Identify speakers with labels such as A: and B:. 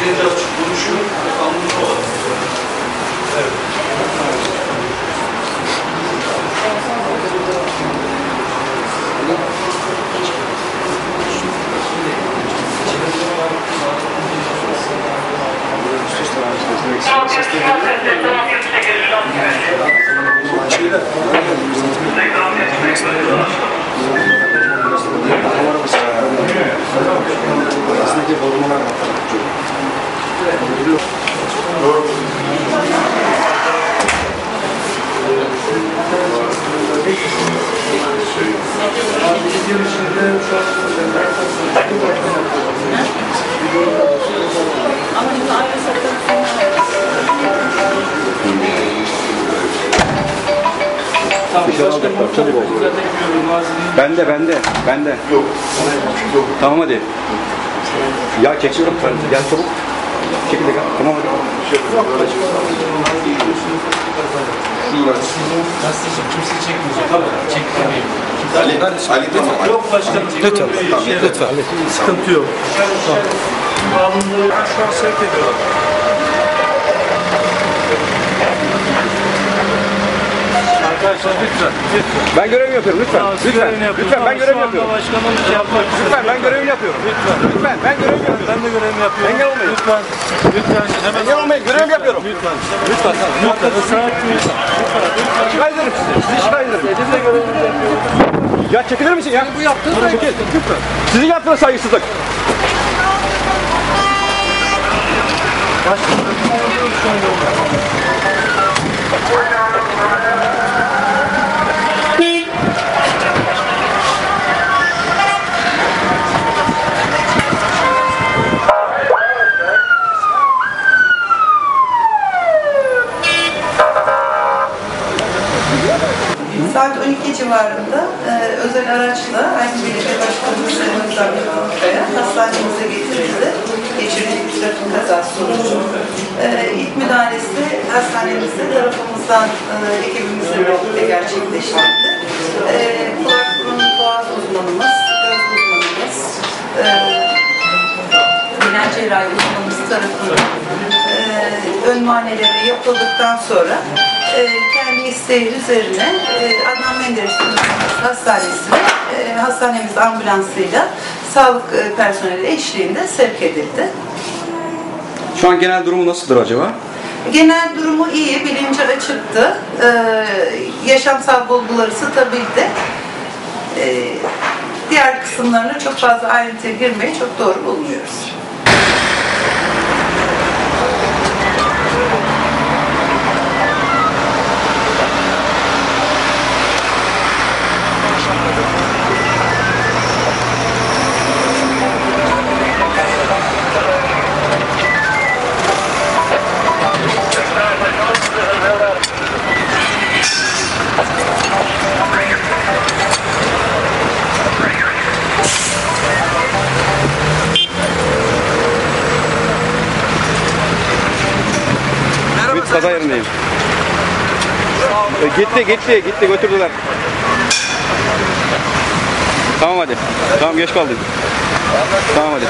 A: Birinci açık konuşuyor, kanunu var.
B: Bende bende bende. Yok. Tamam hadi. Ya çekiyorum. Gel çabuk. Çekil de gel. Tamam hadi.
C: Gazeteci kimse çekmeyecek ama çektirmeyin.
D: Ali, Ali tamam.
C: Yok başkanım. Lütfen. Lütfen. Sıkıntı yok. Bağımlılığı şu an sevk ediyorlar. Arkadaşlar lütfen. Lütfen.
B: Ben görevimi yapıyorum lütfen.
C: Siz
B: Lütfen.
C: görevini yapıyorsunuz
B: Lütfen ben görevimi yapıyorum.
C: Başkanım şey yapmak
B: Lütfen ben görevimi yapıyorum.
C: Lütfen.
B: Lütfen ben görevimi yapıyorum.
C: Ben de görevimi yapıyorum.
B: Engel olmayın.
C: Lütfen. Lütfen. Hemen
B: Engel olmayın görevimi yapıyorum.
C: Lütfen. Lütfen. Lütfen. Israr etmeyin.
B: Şikayet ederim sizi. Sizi şikayet ederim.
C: Benim de görevimi yapıyorum.
B: Ya çekilir misin ya? Bu yaptığınız Çekil. Sizin yaptığınız saygısızlık.
E: Saat 12 civarında e, özel araçla aynı belediye başkanımız Sayın Yılmazkaya hastanemize getirildi. Geçirdiği bir trafik kazası sonucu. E, ilk müdahalesi hastanemizde tarafımızdan e, ekibimizle birlikte gerçekleştirildi. E, kulak burun boğaz uzmanımız, göz uzmanımız, e, genel cerrahi uzmanımız tarafından e, ön muayeneleri yapıldıktan sonra e, kendi isteği üzerine e, Adnan Menderes Üniversitesi Hastanesi'ne e, hastanemiz ambulansıyla sağlık e, personeli eşliğinde sevk edildi.
B: Şu an genel durumu nasıldır acaba?
E: Genel durumu iyi, bilinci açıktı. E, yaşamsal bulguları stabildi. Diğer kısımlarına çok fazla ayrıntıya girmeyi çok doğru bulmuyoruz.
B: Kaza yerindeyim. E, gitti gitti gitti götürdüler. Tamam hadi. Tamam geç kaldık. Tamam hadi.